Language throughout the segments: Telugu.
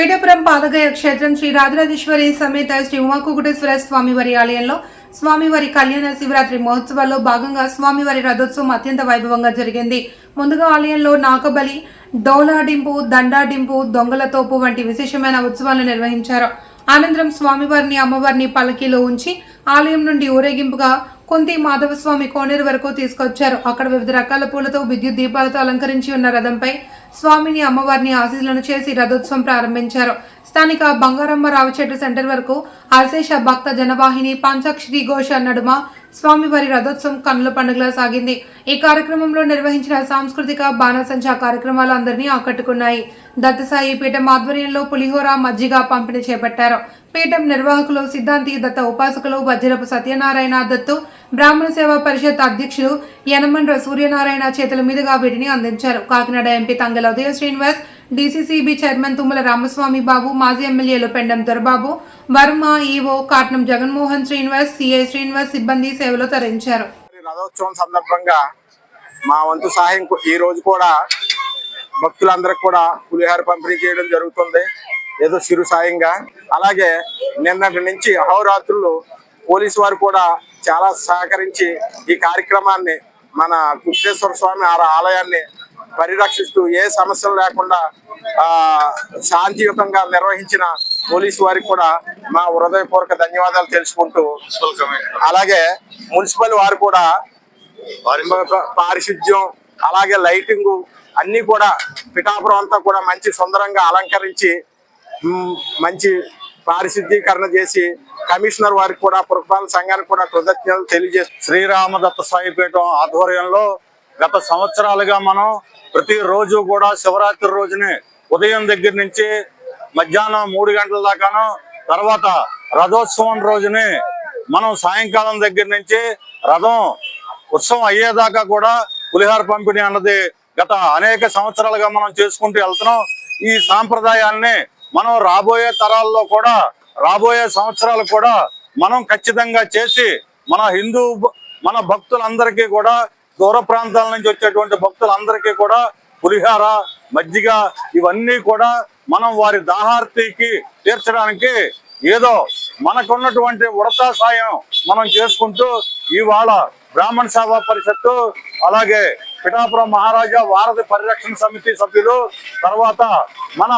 పీఠపురం పాదగయ క్షేత్రం శ్రీ రాజరాజేశ్వరి సమేత శ్రీ ఉమాకుకుటేశ్వర స్వామివారి ఆలయంలో స్వామివారి కళ్యాణ శివరాత్రి మహోత్సవాల్లో భాగంగా స్వామివారి రథోత్సవం అత్యంత వైభవంగా జరిగింది. ముందుగా ఆలయంలో నాకబలి డోలాడింపు దండాడింపు దొంగల తోపు వంటి విశేషమైన ఉత్సవాలు నిర్వహించారు. అనంతరం స్వామివారిని అమ్మవారిని పలకీలో ఉంచి ఆలయం నుండి ఊరేగింపుగా కుంతి మాధవస్వామి కోనేరు వరకు తీసుకొచ్చారు. అక్కడ వివిధ రకాల పూలతో విద్యుత్ దీపాలతో అలంకరించి ఉన్న రథంపై స్వామిని అమ్మవారిని ఆశీస్సులను చేసి రథోత్సవం ప్రారంభించారు. స్థానిక బంగారమ్మ రావచెట్టు సెంటర్ వరకు అశేష భక్త జనవాహిని పంచాక్షరి ఘోష నడుమ స్వామివారి రథోత్సవం కన్నుల పండుగలా సాగింది. ఈ కార్యక్రమంలో నిర్వహించిన సాంస్కృతిక బాణసంచా కార్యక్రమాలు అందరినీ ఆకట్టుకున్నాయి. దత్తసాయి పీఠం ఆధ్వర్యంలో పులిహోర మజ్జిగ పంపిణీ చేపట్టారు. పీఠం నిర్వాహకులు సిద్ధాంతి దత్త ఉపాసకులు వజ్రపు సత్యనారాయణ దత్తు బ్రాహ్మణ సేవా పరిషత్ అధ్యక్షులు యనమండ్ర సూర్యనారాయణ చేతుల మీదుగా వీటిని అందించారు. Kakinada MP Tangella Udaya Srinivas DCCB chairman Tummala Ramaswamy Babu మాజీ ఎమ్మెల్యేలు పెండం దొరబాబు వర్మ ఈవో కాట్నం జగన్మోహన్ శ్రీనివాస్ సిఐ శ్రీనివాస్ సిబ్బంది సేవలో తరించారు. రథోత్సవం సందర్భంగా మా వంతు సహాయం కు- ఈ రోజు కూడా భక్తులందరికి కూడా పులిహార పంపిణీ చేయడం జరుగుతుంది. ఏదో చిరు సాయంగా. అలాగే నిన్నటి నుంచి అహోరాత్రులు పోలీసు వారు కూడా చాలా సహకరించి ఈ కార్యక్రమాన్ని మన గుప్తేశ్వర స్వామి ఆలయాన్ని పరిరక్షిస్తూ ఏ సమస్యలు లేకుండా ఆ శాంతియుతంగా నిర్వహించిన పోలీసు వారికి కూడా మా హృదయపూర్వక ధన్యవాదాలు తెలుసుకుంటూ అలాగే మున్సిపల్ వారు కూడా పారిశుద్ధ్యం అలాగే లైటింగ్ అన్ని కూడా పిఠాపురం అంతా కూడా మంచి సుందరంగా అలంకరించి మంచి పారిశుద్ధీకరణ చేసి కమిషనర్ వారికి కూడా పురపాలన సంఘానికి కూడా కృతజ్ఞతలు తెలియజేసి శ్రీరామదత్త సాయిపీఠం ఆధ్వర్యంలో గత సంవత్సరాలుగా మనం ప్రతిరోజు కూడా శివరాత్రి రోజునే ఉదయం దగ్గర నుంచి మధ్యాహ్నం మూడు గంటల దాకాను తర్వాత రథోత్సవం రోజునే మనం సాయంకాలం దగ్గర నుంచి రథం ఉత్సవం అయ్యేదాకా కూడా పులిహార పంపిణీ అన్నది గత అనేక సంవత్సరాలుగా మనం చేసుకుంటూ వెళ్తున్నాం. ఈ సాంప్రదాయాన్ని మనం రాబోయే తరాల్లో కూడా రాబోయే సంవత్సరాలు కూడా మనం ఖచ్చితంగా చేసి మన హిందూ మన భక్తులందరికీ కూడా దూర ప్రాంతాల నుంచి వచ్చేటువంటి భక్తులందరికీ కూడా పులిహార మజ్జిగ ఇవన్నీ కూడా మనం వారి దాహార్తికి తీర్చడానికి ఏదో మనకున్నటువంటి ఉడతా సాయం మనం చేసుకుంటూ ఇవాళ బ్రాహ్మణ సేవా పరిషత్తు అలాగే పిఠాపురం మహారాజా వారధి పరిరక్షణ సమితి సభ్యులు తర్వాత మన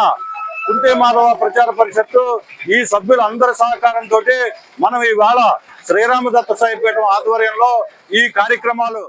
కుంటే మాధవ ప్రచార పరిషత్తు ఈ సభ్యులందరి సహకారంతో మనం ఇవాళ శ్రీరామదత్త సాయిపేట ఆధ్వర్యంలో ఈ కార్యక్రమాలు